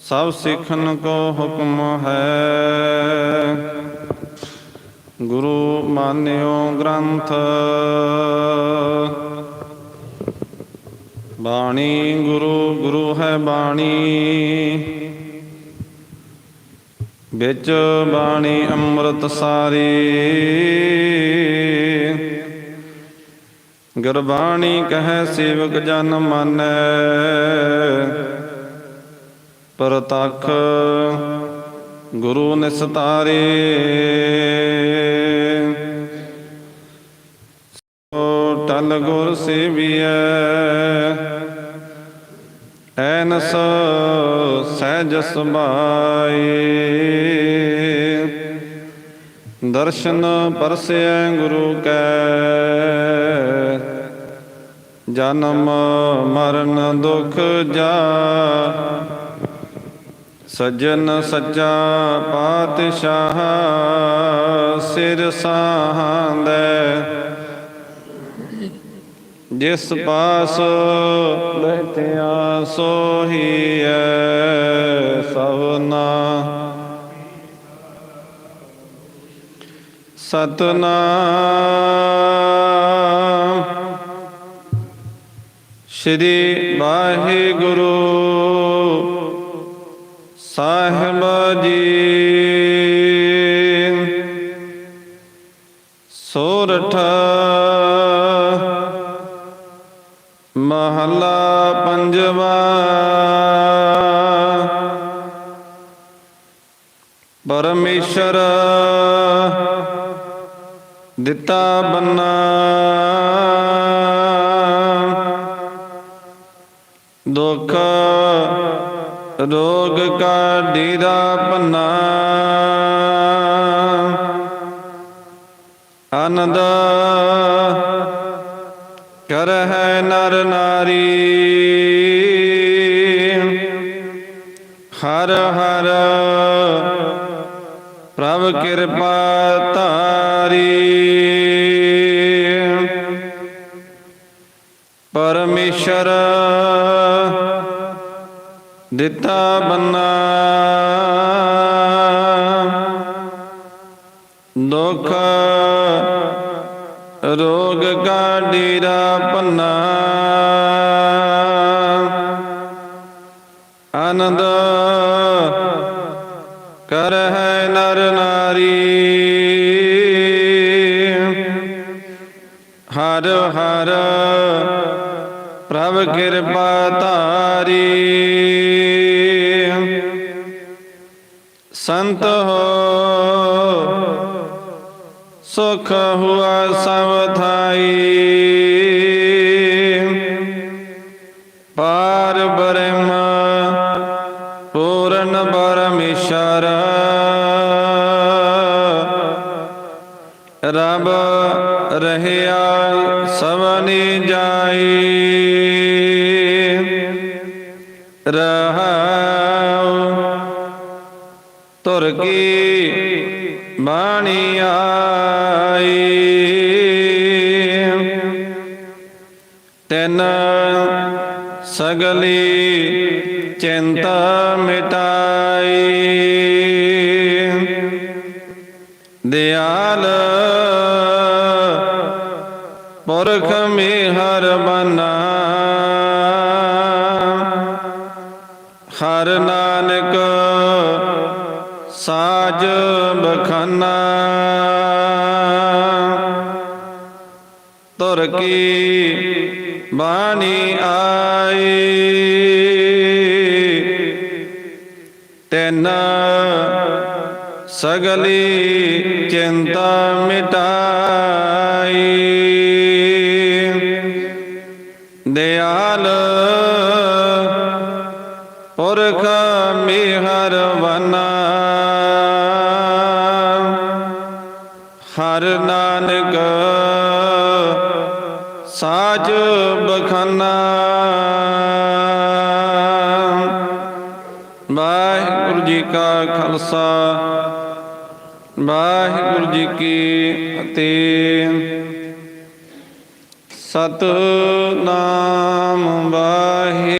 ਸਭ ਸਿੱਖਨ ਕੋ ਹੁਕਮ ਹੈ। ਗੁਰੂ ਮਾਨਿਓ ਗ੍ਰੰਥ। ਬਾਣੀ ਗੁਰੂ ਗੁਰੂ ਹੈ ਬਾਣੀ। ਵਿੱਚ ਬਾਣੀ ਅੰਮ੍ਰਿਤ ਸਾਰੀ ਗੁਰਬਾਣੀ ਕਹੈ ਸੇਵਕ ਜਨ ਮਾਨੈ। ਪ੍ਰਤਖ ਗੁਰੂ ਨਿਸਤਾਰੇ। ਸੋ ਟਲ ਗੁਰ ਸੇਵੀਐ। ਐਨਸ ਸਹਿਜ ਸੁਭਾਏ। ਦਰਸ਼ਨ ਪਰਸੈ ਗੁਰੂ ਕੈ। ਜਨਮ ਮਰਨ ਦੁਖ ਜਾ। ਸਜਣ ਸੱਚਾ ਪਾਤਸ਼ਾਹ ਸਿਰ ਸਾਹੰਦੈ। ਜਿਸ ਪਾਸ ਬੈਠਿਆ ਸੋਹੀਐ ਸਭਨਾ ਸਤਨਾਮ ਸ਼੍ਰੀ ਵਾਹਿਗੁਰੂ। ਸਾਹਿਬ ਜੀ ਸੋਰਠ। ਮਹਲਾ ਪੰਜਵਾ। ਪਰਮੇਸ਼ਰ ਦਿੱਤਾ ਬੰਨਾ। ਦੁਖ ਰੋਗ ਕਾ ਡੀਰਾ ਪੰਨਾ ਆਨੰਦ ਕਰ ਹੈ ਨਰ ਨਾਰੀ। ਹਰ ਹਰ ਪ੍ਰਭ ਕਿਰਪਾ ਤਾਰੀ ਦਿੱਤਾ ਬੰਨਾ ਦੁਖ, ਰੋਗ ਕਾ ਡੇਰਾ ਪੰਨਾ ਆਨੰਦ ਕਰ ਹੈ ਨਰ ਨਾਰੀ। ਹਰ ਹਰ ਪ੍ਰਭ ਕਿਰਪਾ ਤਾਰੀ ਸੰਤ ਹੋ। ਸੁਖ ਹੁਆ ਸਭ ਥਾਈ। ਪਾਰ ਬ੍ਰਹਮ, ਪੂਰਨ ਪਰਮੇਸ਼ਰ। ਰਬ ਰਹਿਆ ਸਵਨੀ ਜਾਈ। ਰਹਾਉ ਤੁਰ ਕੀ ਬਾਣੀ ਆਈ। ਤੈਨ ਸਗਲੀ ਚਿੰਤਾ ਮਿਟਾਈ। ਦਿਆਲ ਪੁਰਖ ਮਿਹਰ ਬਨਾ। ਹਰ ਨਾਨਕ ਸਾਜ ਬਖਾਨਾ। ਤੁਰ ਕੀ ਬਾਣੀ ਆਈ। ਤੈਨ ਸਗਲੀ ਚਿੰਤਾ ਮਿਟਾਈ। ਦਿਆਲ ਪੁਰਖ ਮਿਹਰ ਸਾਜ ਬਖਾਨਾ। ਵਾਹਿਗੁਰੂ ਜੀ ਕਾ ਖਾਲਸਾ ਵਾਹਿਗੁਰੂ ਜੀ ਕੀ ਫਤਿਹ। ਸਤਨਾਮ ਵਾਹਿ